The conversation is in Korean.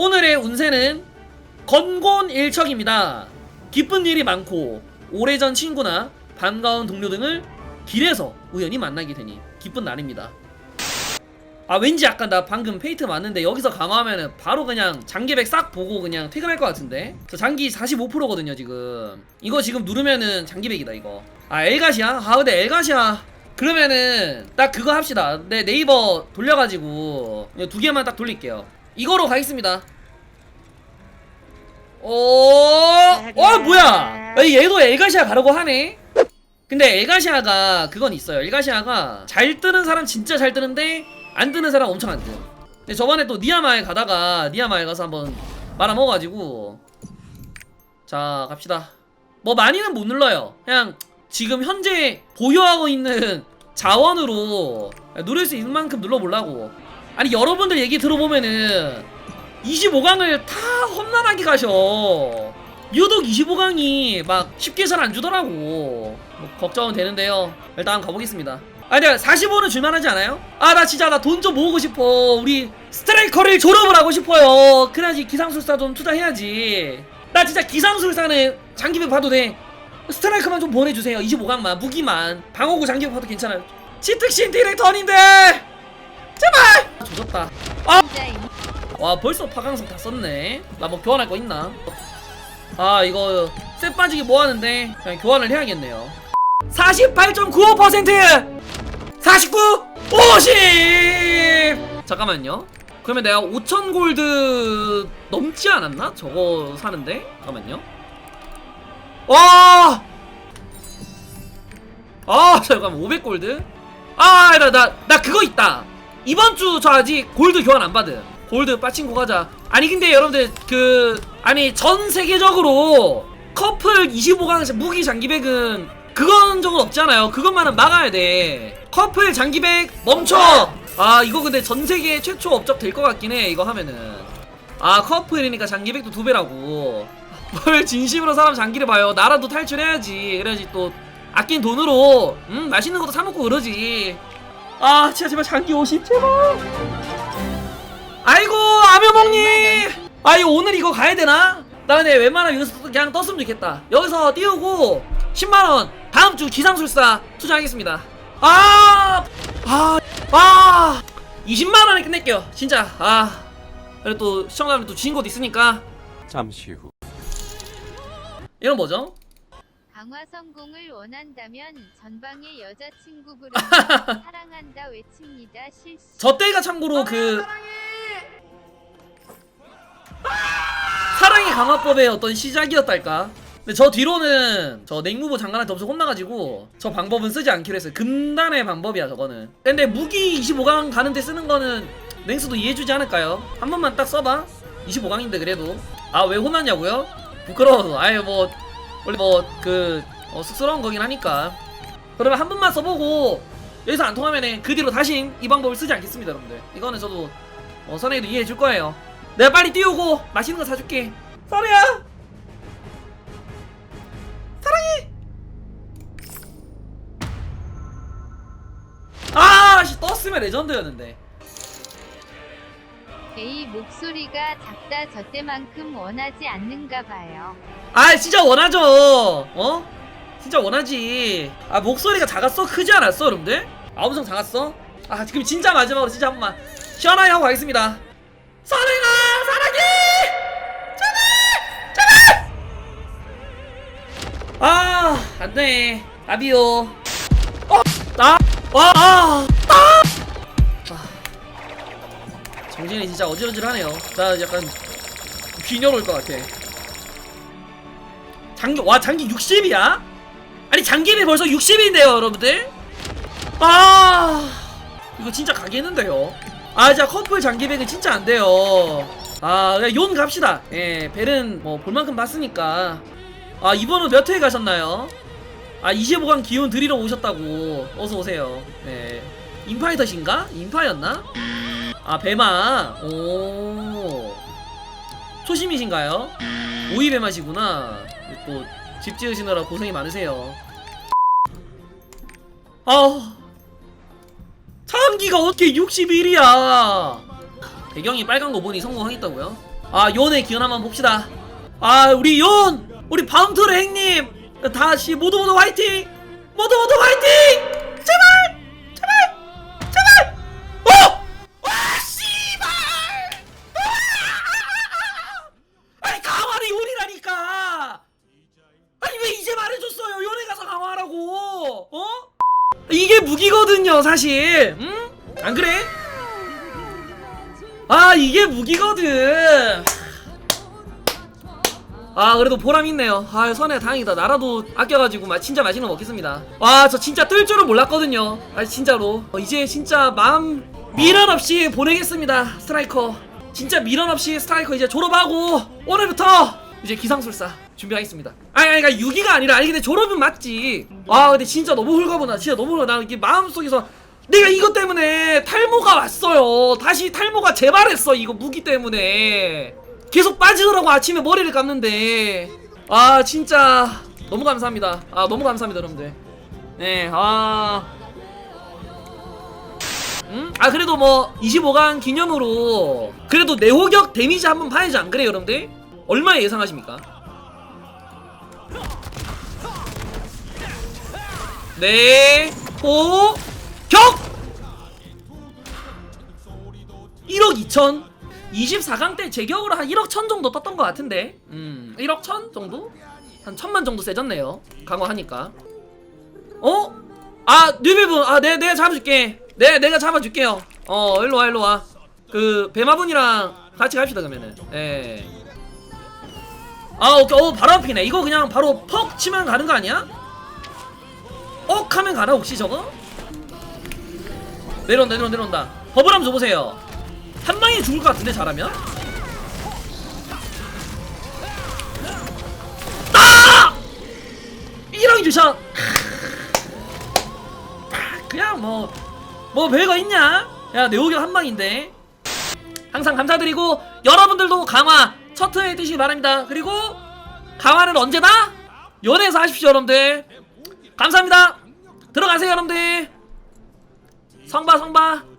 오늘의 운세는 건곤일척입니다. 기쁜 일이 많고 오래전 친구나 반가운 동료 등을 길에서 우연히 만나게 되니 기쁜 날입니다. 아 왠지 약간 나 방금 페이트 맞는데 여기서 강화하면은 바로 그냥 장기백 싹 보고 그냥 퇴근할 것 같은데 저 장기 45%거든요 지금 이거 지금 누르면은 장기백이다 이거 아 엘가시아? 아 근데 엘가시아 그러면은 딱 그거 합시다 내 네이버 돌려가지고 두 개만 딱 돌릴게요 이거로 가겠습니다 어, 어 뭐야? 얘도 엘가시아 가려고 하네. 근데 엘가시아가 그건 있어요. 엘가시아가 잘 뜨는 사람 진짜 잘 뜨는데 안 뜨는 사람 엄청 안 뜨. 근데 저번에 또 니아마에 가다가 니아마에 가서 한번 말아먹어가지고 자 갑시다. 뭐 많이는 못 눌러요. 그냥 지금 현재 보유하고 있는 자원으로 누를 수 있는 만큼 눌러보려고. 아니 여러분들 얘기 들어보면은 25강을 다 험난하게 가셔. 유독 25강이 막 쉽게 잘 안 주더라고. 뭐 걱정은 되는데요. 일단 가보겠습니다. 아, 근데 45는 줄만하지 않아요? 아, 나 진짜 나 돈 좀 모으고 싶어. 우리 스트라이커를 졸업을 하고 싶어요. 그래야지 기상술사 좀 투자해야지. 나 진짜 기상술사는 장기백 봐도 돼. 스트라이커만 좀 보내주세요. 25강만, 무기만. 방어구 장기백 봐도 괜찮아요. 치특신 디렉터인데! 제발! 아, 조졌다. 아! 와 벌써 파강석 다 썼네 나 뭐 교환할 거 있나? 아 이거 셋 빠지기 뭐하는데 그냥 교환을 해야겠네요 48.95% 49 50 잠깐만요 그러면 내가 5천 골드 넘지 않았나? 저거 사는데? 잠깐만요 와! 아 잠깐만 500 골드? 아나나나 그거 있다 이번 주 저 아직 골드 교환 안 받음 골드 빠친코 가자. 아니 근데 여러분들 그 아니 전 세계적으로 커플 25강 무기 장기백은 그건 적은 없잖아요. 그것만은 막아야 돼. 커플 장기백 멈춰! 아 이거 근데 전 세계 최초 업적 될 것 같긴 해 이거 하면은. 아 커플이니까 장기백도 두 배라고. 뭘 진심으로 사람 장기를 봐요. 나라도 탈출해야지. 그래야지 또 아낀 돈으로 음 맛있는 것도 사 먹고 그러지 아 진짜 제발 장기 50 제발 아이고 아묘몽님 아이 오늘 이거 가야 되나? 나 근데 웬만하면 여기서 그냥 떴으면 좋겠다 여기서 띄우고 10만원 다음 주 기상술사 투자하겠습니다 아! 아! 아! 20만원에 끝낼게요 진짜 아 그리고 또 시청자분 또 주신 곳 있으니까 잠시 후. 이건 뭐죠? 강화 성공을 원한다면 전방의 여자친구 부르며 사랑한다 외칩니다 실시. 저 때가 참고로 그 사랑의 강화법의 어떤 시작이었달까? 근데 저 뒤로는 저 냉무부 장관한테 엄청 혼나가지고 저 방법은 쓰지 않기로 했어요. 금단의 방법이야 저거는. 근데 무기 25강 가는데 쓰는 거는 냉수도 이해해주지 않을까요? 한 번만 딱 써봐. 25강인데 그래도. 아 왜 혼났냐고요? 부끄러워서. 아유 뭐 원래 뭐그 어, 쑥스러운 거긴 하니까. 그러면 한 번만 써보고 여기서 안 통하면은 그 뒤로 다신 이 방법을 쓰지 않겠습니다 여러분들. 이거는 저도 어, 선행이도 이해해 줄 거예요. 내가 빨리 띄우고 맛있는 거 사줄게. 선우야 사랑해! 아씨 떴으면 레전드였는데. A 목소리가 작다 저 때만큼 원하지 않는가 봐요 아 진짜 원하죠 어? 진짜 원하지 아 목소리가 작았어? 크지 않았어 여러분들? 아 엄청 작았어? 아 지금 진짜 마지막으로 진짜 한 번만 시원하게 하고 가겠습니다 사랑아 사랑해 제발 제발 아 안돼 아비오 어? 나? 와 아, 아, 아. 정신이 진짜 어지러질하네요 나 약간 균열 올것 같아 장기 와 장기 60이야? 아니 장기비 벌써 60인데요 여러분들? 아 이거 진짜 가겠는데요? 아 진짜 커플 장기백은 진짜 안 돼요. 아 그냥 용 갑시다. 예 벨은 뭐 볼만큼 봤으니까. 아 이번은 몇회 가셨나요? 아 25강 기운 드리러 오셨다고. 어서 오세요. 예. 인파이터신가? 인파였나? 아 배마. 오. 초심이신가요? 오이 배마시구나 또 집 지으시느라 고생이 많으세요. 아 장기가 어떻게 61이야? 배경이 빨간 거 보니 성공하겠다고요? 아 요네 기원 한번 봅시다. 아 우리 yon 우리 바운트르 행님 다시 모두 모두 화이팅! 모두 모두 화이팅 무기거든요 사실. 응? 안 그래? 아 이게 무기거든. 아 그래도 보람 있네요. 아 선에 다행이다. 나라도 아껴가지고 마, 진짜 맛있는 거 먹겠습니다. 와 저 진짜 뜰 줄은 몰랐거든요. 아 진짜로. 어, 이제 진짜 마음 미련 없이 보내겠습니다 스트라이커. 진짜 미련 없이 스트라이커 이제 졸업하고 오늘부터 이제 기상술사 준비하겠습니다. 아니 그러니까 6기가 아니라 아니 근데 졸업은 맞지. 아 근데 진짜 너무 훌가분하 진짜 너무 훌가 나 이게 마음속에서 내가 이것 때문에 탈모가 왔어요. 다시 탈모가 재발했어 이거 무기 때문에. 계속 빠지더라고 아침에 머리를 감는데. 아 진짜 너무 감사합니다. 아 너무 감사합니다 여러분들. 네 아. 음? 아 그래도 뭐 25강 기념으로 그래도 내호격 데미지 한번 봐야지. 안 그래요 여러분들? 얼마 예상하십니까? 네, 호, 격! 1억 2천. 24강 때 제격으로 한 1억 천 정도 떴던 것 같은데. 음 1억 천 정도? 한 천만 정도 세졌네요. 강화하니까. 어? 아 뉴비분. 아 내, 내가 잡아줄게. 내, 내가 잡아줄게요. 어 일로와 일로와. 그 배마분이랑 같이 갑시다 그러면은. 예. 아 오케이. 어 바로 앞이네. 이거 그냥 바로 퍽 치면 가는 거 아니야? 억 하면 가나 혹시 저거? 내려온다 내려온다 내려온다 버블 한번 줘보세요 한 방에 죽을 것 같은데 잘하면? 아! 1억 주션 그냥 뭐뭐 별거 있냐? 야 내오경 한 방인데 항상 감사드리고 여러분들도 강화 첫트에 뜨시기 바랍니다 그리고 강화는 언제다? 연애에서 하십시오 여러분들 감사합니다 들어가세요 여러분들. 성바 성바